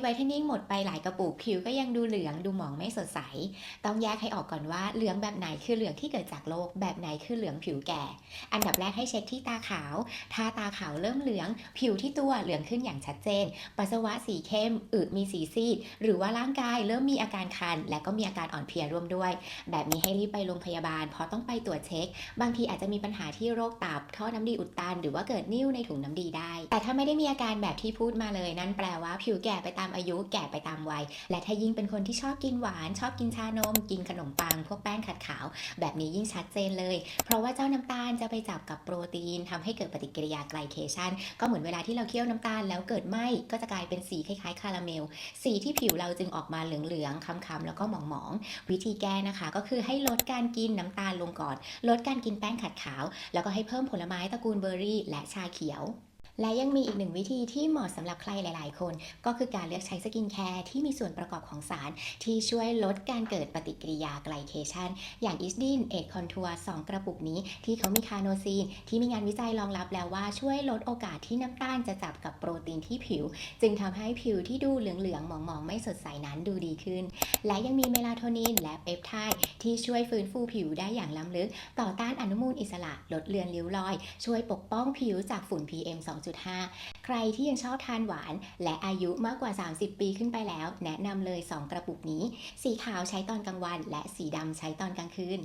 ไวท์เทนนิ่งหมดไปหลายกระปุกผิวก็ยังดูเหลืองดูหมองไม่สดใส ต้องแยกให้ออกก่อนว่าเหลืองแบบไหนคือเหลืองที่เกิดจากโรคแบบไหนคือเหลืองผิวแก่ อันดับแรกให้เช็คที่ตาขาว ถ้าตาขาวเริ่มเหลือง ผิวที่ตัวเหลืองขึ้นอย่างชัดเจน ปัสสาวะสีเข้มอึมีสีซีด หรือว่าร่างกายเริ่มมีอาการคัน และก็มีอาการอ่อนเพลียร่วมด้วย แบบนี้ให้รีบไปโรงพยาบาลเพราะต้องไปตรวจเช็ค บางทีอาจจะมีปัญหาที่โรคตับท่อน้ำดีอุดตัน หรือว่าเกิดนิ่วในถุงน้ำดีได้ แต่ถ้าไม่ได้มีอาการแบบที่พูดมาเลยนั่นแปลว่าผิวแก่ไปตามามอายุแก่ไปตามวัย และถ้ายิ่งเป็นคนที่ชอบกินหวาน ชอบกินชานม กินขนมปัง พวกแป้งขัดขาว แบบนี้ยิ่งชัดเจนเลย เพราะว่าเจ้าน้ำตาลจะไปจับกับโปรตีนทำให้เกิดปฏิกิริยาไกลเคชันก็เหมือนเวลาที่เราเคี่ยวน้ำตาลแล้วเกิดไหมก็จะกลายเป็นสีคล้ายๆคาราเมล สีที่ผิวเราจึงออกมาเหลืองๆค้ำๆแล้วก็หมองๆวิธีแก้นะคะ ก็คือให้ลดการกินน้ำตาลลงก่อน ลดการกินแป้งขัดขาว แล้วก็ให้เพิ่มผลไม้ตระกูลเบอร์รี่ และชาเขียว และยังมีอีกหนึ่งวิธีที่เหมาะสำหรับใครหลาย ๆ คน ก็คือการเลือกใช้สกินแคร์ที่มีส่วนประกอบของสาร ที่ช่วยลดการเกิดปฏิกิริยาไกลเคชันอย่างอิสดินเอทคอนทัวร์2กระปุกนี้ที่เขามีคาโนซีน ที่มีงานวิจัยรองรับแล้วว่าช่วยลดโอกาสที่น้ำตาลจะจับกับโปรตีนที่ผิว จึงทำให้ผิวที่ดูเหลือง ๆ หมอง ๆ ไม่สดใสนั้นดูดีขึ้น และยังมีเมลาโทนินและเปปไทด์ที่ช่วยฟื้นฟูผิวได้อย่างล้ำลึก ต่อต้านอนุมูลอิสระลดเลือนริ้วรอย ช่วยปกป้องผิวจากฝุ่น PM 2.5 ใครที่ยังชอบทานหวาน และอายุมากกว่า 30 ปีขึ้นไปแล้ว แนะนำเลย 2 กระปุกนี้ สีขาวใช้ตอนกลางวัน และสีดำใช้ตอนกลางคืน